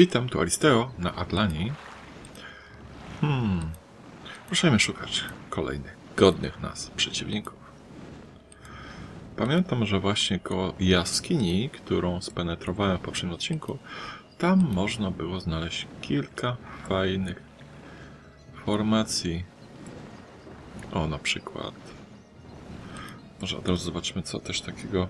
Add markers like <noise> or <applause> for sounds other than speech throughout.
Witam, tu Aristeo na Atlanii. Hmm. Ruszajmy szukać kolejnych godnych nas przeciwników. Pamiętam, że właśnie koło jaskini, którą spenetrowałem w poprzednim odcinku, tam można było znaleźć kilka fajnych formacji. O, na przykład. Może od razu zobaczmy, co też takiego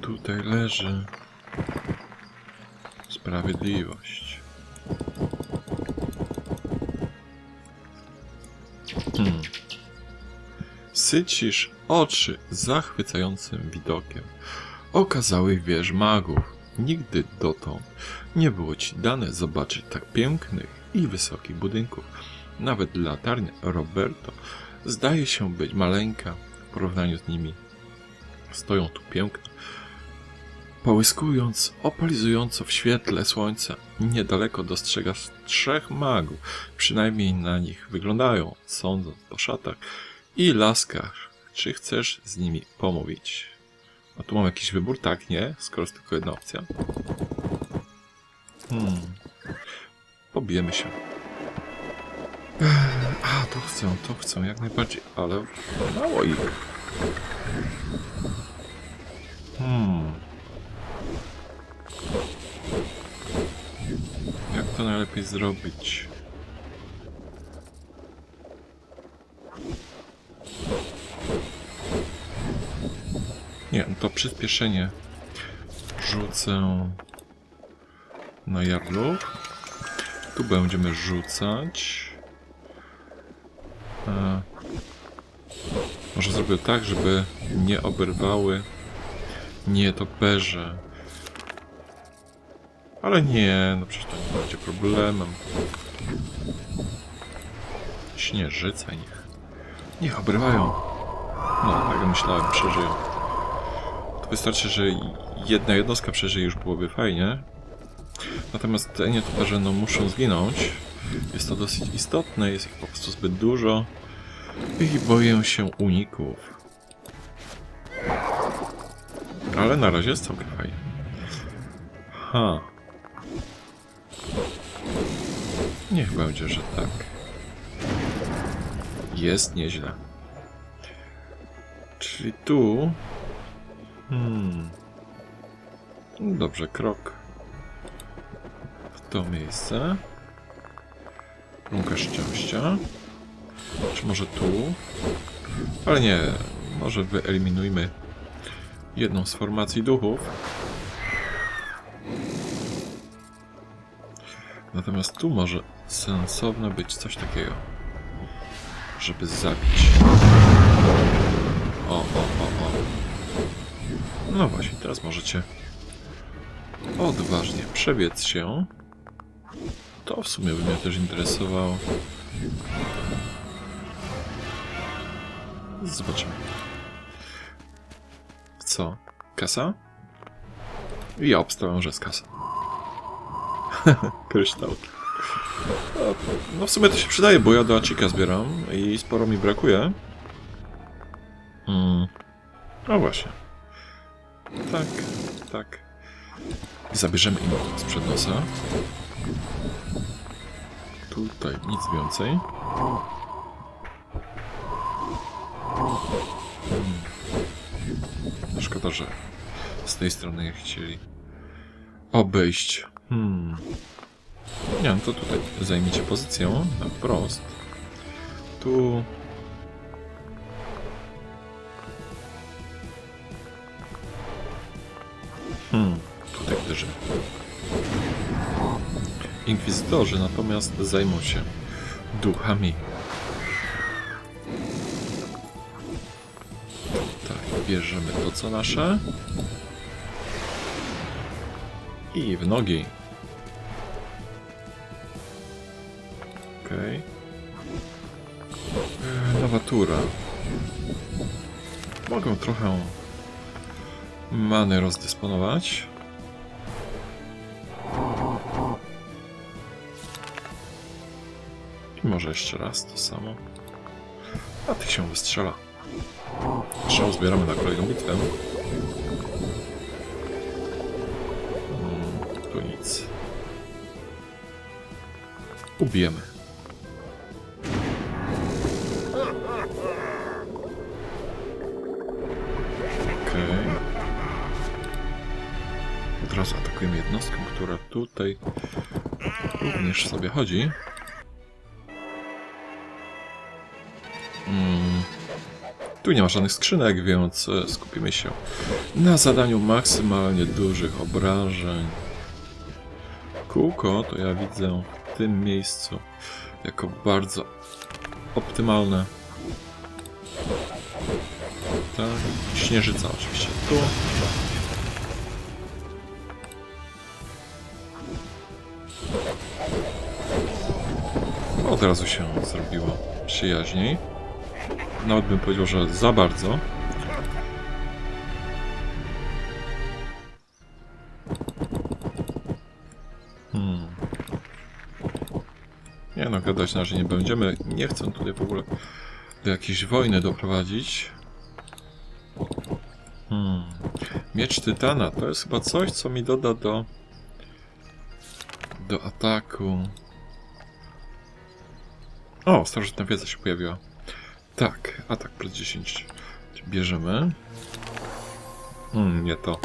tutaj leży. Sprawiedliwość. Hmm. Sycisz oczy zachwycającym widokiem okazałych wież magów. Nigdy dotąd nie było ci dane zobaczyć tak pięknych i wysokich budynków. Nawet latarnia Roberto zdaje się być maleńka w porównaniu z nimi. Stoją tu piękne, połyskując opalizująco w świetle słońca. Niedaleko dostrzegasz trzech magów, przynajmniej na nich wyglądają, sądząc po szatach i laskach. Czy chcesz z nimi pomówić? A tu mam jakiś wybór? Tak, nie? Skoro jest tylko jedna opcja. Hmm. Pobijemy się. A, to chcę, to chcę, jak najbardziej, ale mało ich. Hmm. Jak to najlepiej zrobić? Nie, to przyspieszenie rzucę na jabłok. Tu będziemy rzucać. E, może zrobię tak, żeby nie oberwały nie toperze. Ale nie, no przecież to nie będzie problemem. Śnieżyca niech. Niech obrywają. No, tak myślałem, przeżyją. To wystarczy, że jedna jednostka przeżyje, już byłoby fajnie. Natomiast te nietoperze no, muszą zginąć. Jest to dosyć istotne, jest ich po prostu zbyt dużo. I boję się uników. Ale na razie jest całkiem fajnie. Ha. Niech będzie, że tak. Jest nieźle. Czyli tu... Hmm. Dobrze, krok w to miejsce. Rąka szczęścia. Czy może tu? Ale nie, może wyeliminujmy jedną z formacji duchów. Natomiast tu może sensowne być coś takiego, żeby zabić. O, o, o, o. No właśnie, teraz możecie odważnie przebiec się. To w sumie by mnie też interesowało. Zobaczymy. Co? Kasa? Ja obstawiam, że jest kasa. <laughs> Kryształ. No, w sumie to się przydaje, bo ja do Achika zbieram i sporo mi brakuje. Mm. No właśnie. Tak, tak. I zabierzemy im sprzed nosa. Tutaj nic więcej. Hmm. Szkoda, że z tej strony chcieli obejść. Hmm. Nie, no to tutaj zajmijcie pozycję na wprost. Tu. Hmm, tutaj uderzymy. Inkwizytorzy natomiast zajmą się duchami. Tak, bierzemy to co nasze. I w nogi. Okej. Okay. Nowa tura. Mogę trochę many rozdysponować. I może jeszcze raz to samo. A tych się wystrzela. Strzał zbieramy na kolejną bitwę. Hmm, tu nic. Ubijemy. Od razu atakujemy jednostkę, która tutaj również sobie chodzi. Mm. Tu nie ma żadnych skrzynek, więc e, skupimy się na zadaniu maksymalnie dużych obrażeń. Kółko to ja widzę w tym miejscu jako bardzo optymalne. Tak, śnieżyca oczywiście tu. Od razu się zrobiło przyjaźniej. Nawet bym powiedział, że za bardzo. Hmm. Nie no, gadać na razie nie będziemy. Nie chcę tutaj w ogóle do jakiejś wojny doprowadzić. Hmm. Miecz Tytana to jest chyba coś, co mi doda do do ataku. O, starożytna wiedza się pojawiła. Tak, atak plus 10. Bierzemy. Hmm, nie to.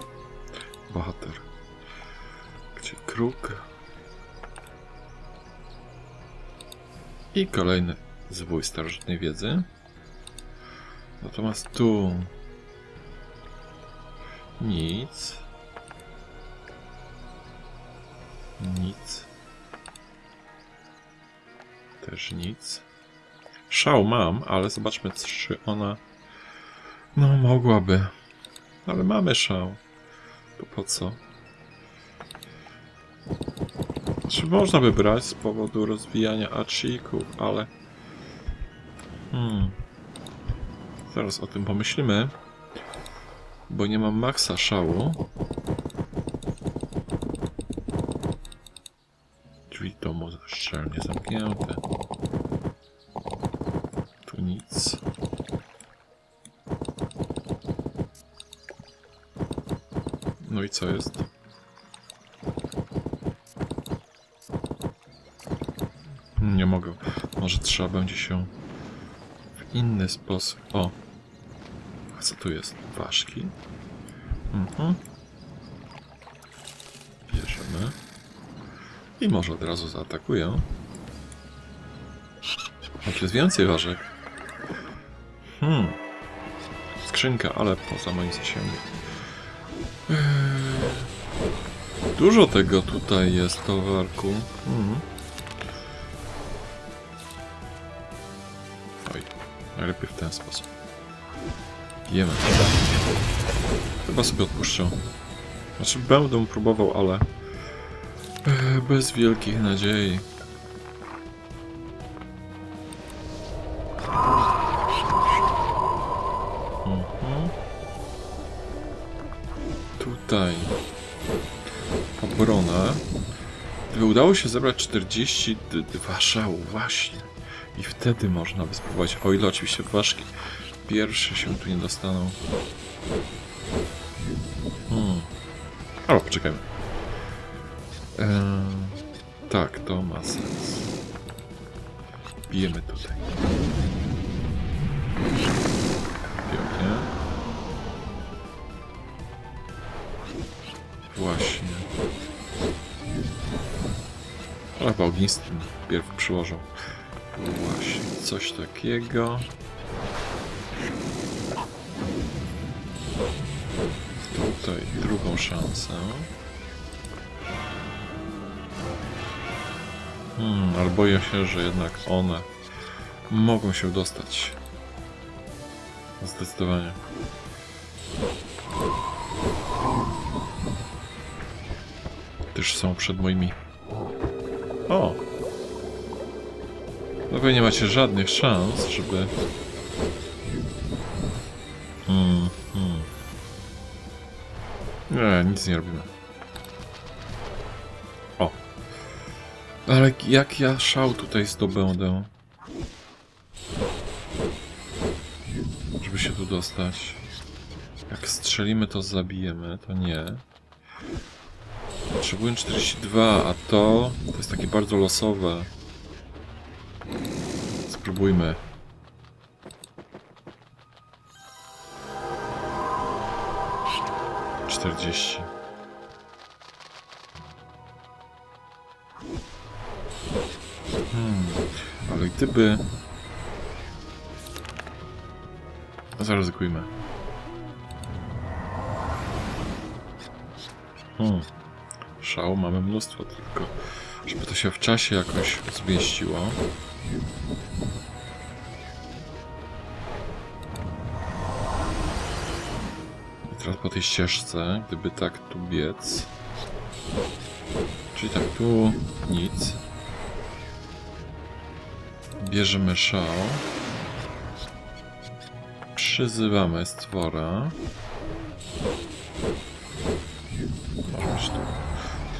Bohater. Gdzie kruk? I kolejny zwój starożytnej wiedzy. Natomiast tu nic. Nic. Też nic. Szał mam, ale zobaczmy, czy ona. No, mogłaby. Ale mamy szał. To po co? Czy można by brać z powodu rozwijania achików, ale. Hmm. Zaraz o tym pomyślimy. Bo nie mam maksa szału. Domu szczelnie zamknięte. Tu nic. No i co jest? Nie mogę. Może trzeba będzie się w inny sposób. O! A co tu jest? Ważki? Mhm. Bierzemy. I może od razu zaatakuję. Choć jest więcej ważek. Hmm. Skrzynka, ale poza moim zasięgiem. Eee, Dużo tego tutaj jest towarku. Hmm. Oj, najlepiej w ten sposób. Jemy. Chyba sobie odpuszczę. Znaczy będę próbował, ale bez wielkich nadziei. Mhm. Tutaj obronę. Gdyby udało się zebrać 42 szału, właśnie. I wtedy można by spróbować, o ile oczywiście ważki pierwsze się tu nie dostaną. Hmm. O, poczekajmy. Eee, tak, to ma sens. Bijemy tutaj. Pięknie. Właśnie. Chyba ognistym pierw przyłożą. Właśnie, coś takiego. Tutaj drugą szansę. Hmm, ale boję się, że jednak one mogą się dostać. Zdecydowanie. Też są przed moimi. O! No wy nie macie żadnych szans, żeby. Hmm, hmm. Nie, nic nie robimy. Ale jak ja szał tutaj zdobędę? Żeby się tu dostać. Jak strzelimy, to zabijemy, to nie. Potrzebuję 42, a to... To jest takie bardzo losowe. Spróbujmy. Czterdzieści. No, Zaryzykujmy. Hmm. Szału mamy mnóstwo, tylko żeby to się w czasie jakoś zmieściło. I teraz po tej ścieżce, gdyby tak tu biec. Czyli tak tu nic. Bierzemy szał. Przyzywamy stwora.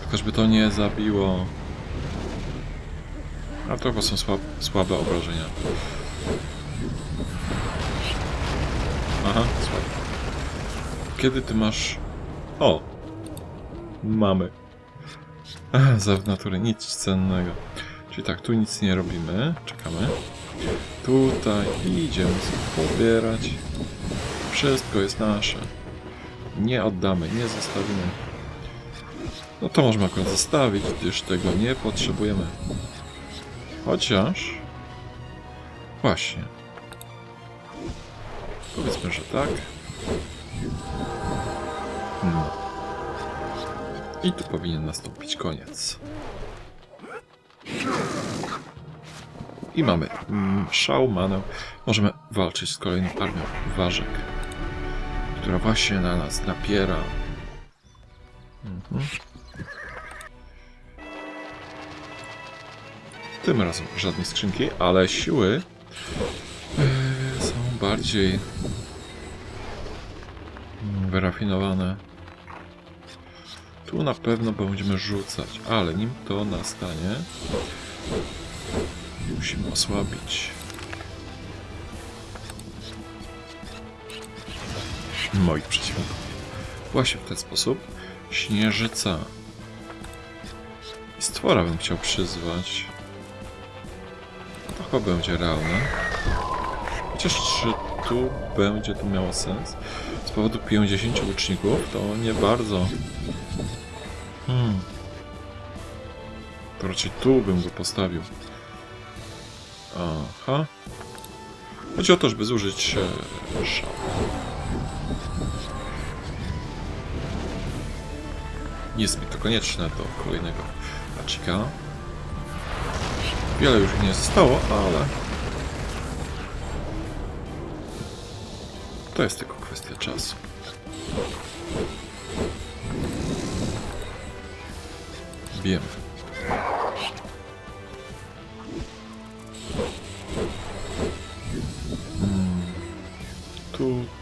Tylko żeby to nie zabiło. A to chyba są słab, słabe obrażenia. Aha, słabe. Kiedy ty masz... O! Mamy. Ach, za natury nic cennego. Czyli tak, tu nic nie robimy. Czekamy. Tutaj idziemy sobie pobierać. Wszystko jest nasze. Nie oddamy, nie zostawimy. No to możemy akurat zostawić, gdyż tego nie potrzebujemy. Chociaż... Właśnie. Powiedzmy, że tak. No. I tu powinien nastąpić koniec. I mamy mm, szał, manę. Możemy walczyć z kolejną armią ważek, która właśnie na nas napiera. Mhm. Tym razem żadnej skrzynki, ale siły e, są bardziej mm, wyrafinowane. Tu na pewno będziemy rzucać, ale nim to nastanie, musimy osłabić moich przeciwników. Właśnie w ten sposób śnieżyca stwora bym chciał przyzwać. To chyba będzie realne. Chociaż czy tu będzie to miało sens? Z powodu 50 łuczników to nie bardzo. Hmm. To raczej tu bym go postawił. Aha. Chodzi o to, żeby zużyć e, szał. Jest mi to konieczne do kolejnego pacika. Wiele już nie zostało, ale... To jest tylko kwestia czasu. Wiemy.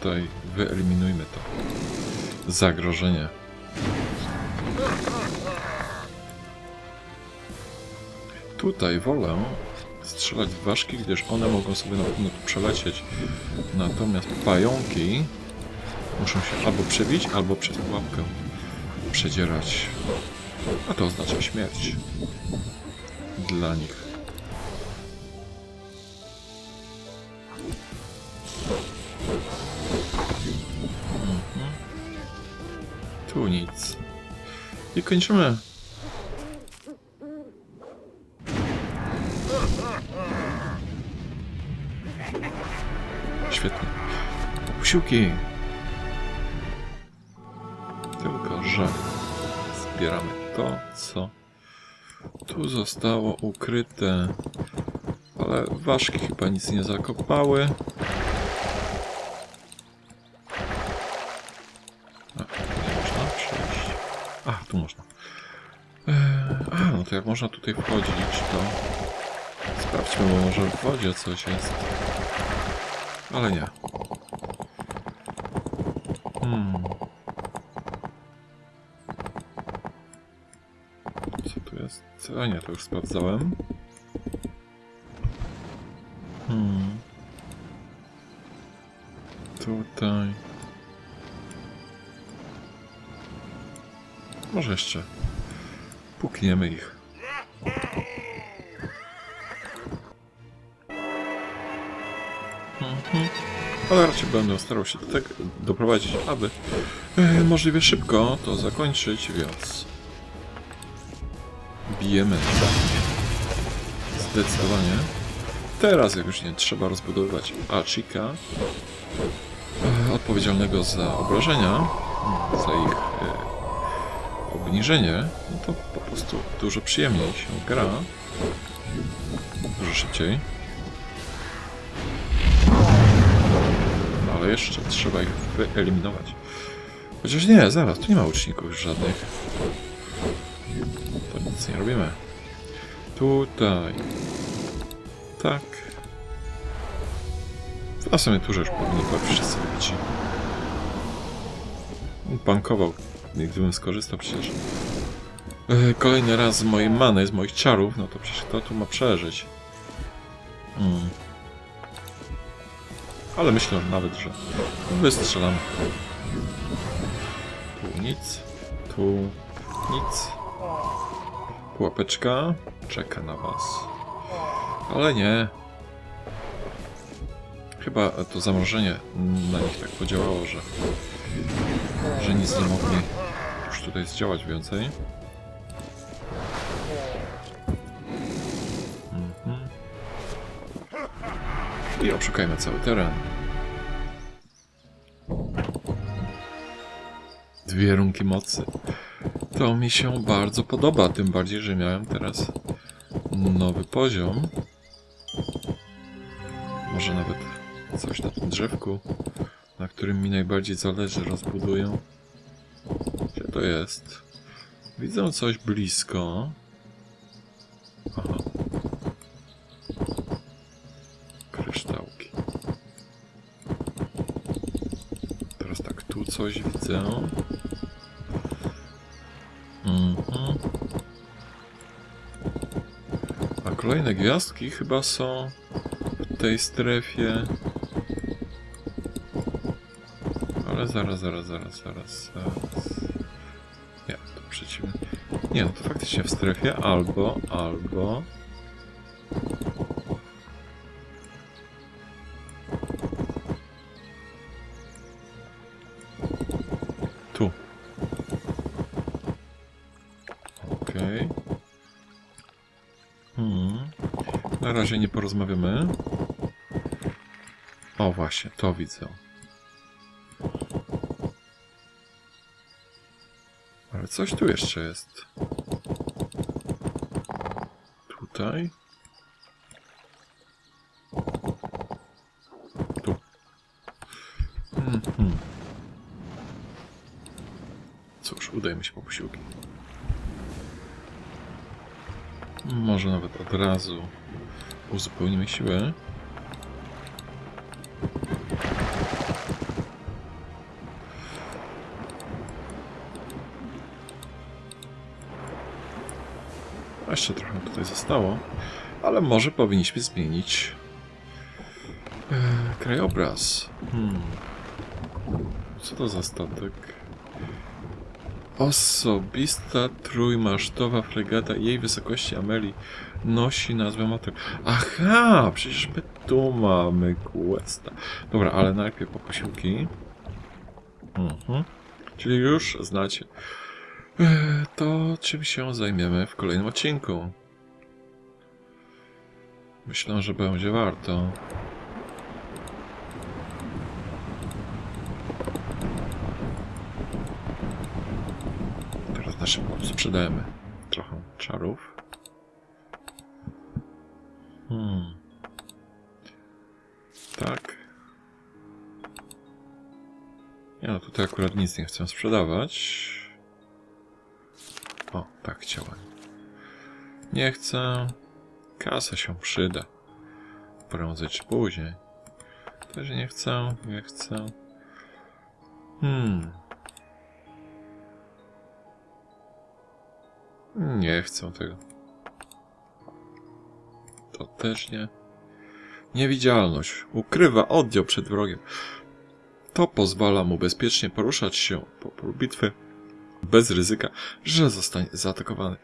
Tutaj wyeliminujmy to zagrożenie. Tutaj wolę strzelać w ważki, gdyż one mogą sobie na pewno przelecieć. Natomiast pająki muszą się albo przebić, albo przez pułapkę przedzierać. A to oznacza śmierć. Dla nich. Nic. I kończymy. Świetnie. Posiłki. Tylko, że zbieramy to, co tu zostało ukryte. Ale ważki chyba nic nie zakopały. Tu można. Eee, a, no to jak można tutaj wchodzić, to sprawdźmy, bo może w wodzie coś jest. Ale nie. Hmm. Co tu jest? A nie, to już sprawdzałem. Jeszcze Pukniemy ich. Ale raczej będę starał się tego doprowadzić, aby e, możliwie szybko to zakończyć, więc bijemy. Zdecydowanie. Teraz, jak już nie trzeba rozbudowywać Achika, e, odpowiedzialnego za obrażenia, za ich e, obniżenie, no to po prostu dużo przyjemniej się gra. Dużo szybciej. No ale jeszcze trzeba ich wyeliminować. Chociaż nie, zaraz, tu nie ma łuczników już żadnych. To nic nie robimy. Tutaj. Tak. W sumie tu już powinni wszyscy wybici. Bankował. Gdybym skorzystał przecież. E, Kolejny raz z mojej many, z moich czarów, no to przecież kto tu ma przeżyć? Hmm. Ale myślę nawet, że wystrzelamy. Tu nic, tu nic. Pułapeczka czeka na was. Ale nie. Chyba to zamrożenie na nich tak podziałało, że, że nic nie mogli tutaj zdziałać więcej. Mhm. I obszukajmy cały teren. Dwie runki mocy. To mi się bardzo podoba, tym bardziej, że miałem teraz nowy poziom. Może nawet coś na tym drzewku, na którym mi najbardziej zależy, rozbuduję. To jest? Widzę coś blisko. Aha. Kryształki. Teraz tak, tu coś widzę. Mhm. A kolejne gwiazdki chyba są w tej strefie. Ale zaraz, zaraz, zaraz, zaraz, zaraz. Nie, to faktycznie w strefie albo, albo... Tu. Okej. Hmm. Na razie nie porozmawiamy. O właśnie, to widzę. Coś tu jeszcze jest. Tutaj. Tu. Mhm. Cóż, udajmy się po posiłki. Może nawet od razu uzupełnimy siłę. Jeszcze trochę tutaj zostało, ale może powinniśmy zmienić e, krajobraz. Hmm. Co to za statek? Osobista trójmasztowa fregata jej wysokości Ameli nosi nazwę motyl. Aha, przecież my tu mamy questa. Dobra, ale najpierw po posiłki. Mhm. Czyli już znacie. E, To czym się zajmiemy w kolejnym odcinku. Myślę, że będzie warto. Teraz na szybko sprzedajemy trochę czarów. Hmm. Tak. Nie no, tutaj akurat nic nie chcę sprzedawać. O, tak chciałem. Nie chcę. Kasa się przyda. Prędzej czy później. Też nie chcę, nie chcę. Hmm. Nie chcę tego. To też nie. Niewidzialność. Ukrywa oddział przed wrogiem. To pozwala mu bezpiecznie poruszać się po bitwy Bez ryzyka, że zostanie zaatakowany.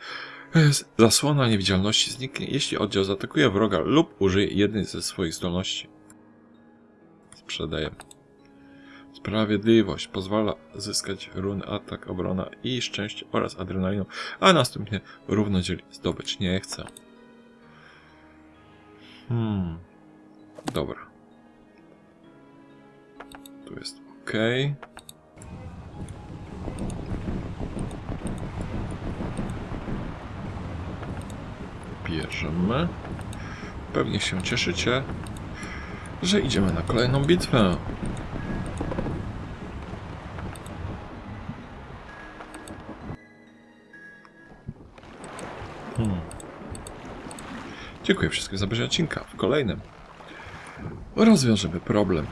Zasłona niewidzialności zniknie, jeśli oddział zaatakuje wroga lub użyje jednej ze swoich zdolności. Sprzedaję. Sprawiedliwość pozwala zyskać run, atak, obrona i szczęście oraz adrenalinę, a następnie równo zdobycz. Nie chcę. Hmm. Dobra. Tu jest ok. Bierzemy. Pewnie się cieszycie, że idziemy na kolejną bitwę. Hmm. Dziękuję wszystkim za obejrzenie odcinka. W kolejnym rozwiążemy problem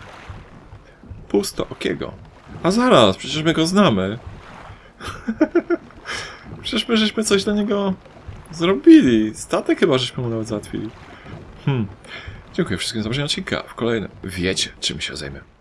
pusto okiego. A zaraz, przecież my go znamy. <laughs> przecież my żeśmy coś dla niego zrobili. Statek chyba żeśmy mu nawet załatwili. Hmm. Dziękuję wszystkim za obejrzenie odcinka. W kolejnym wiecie, czym się zajmę.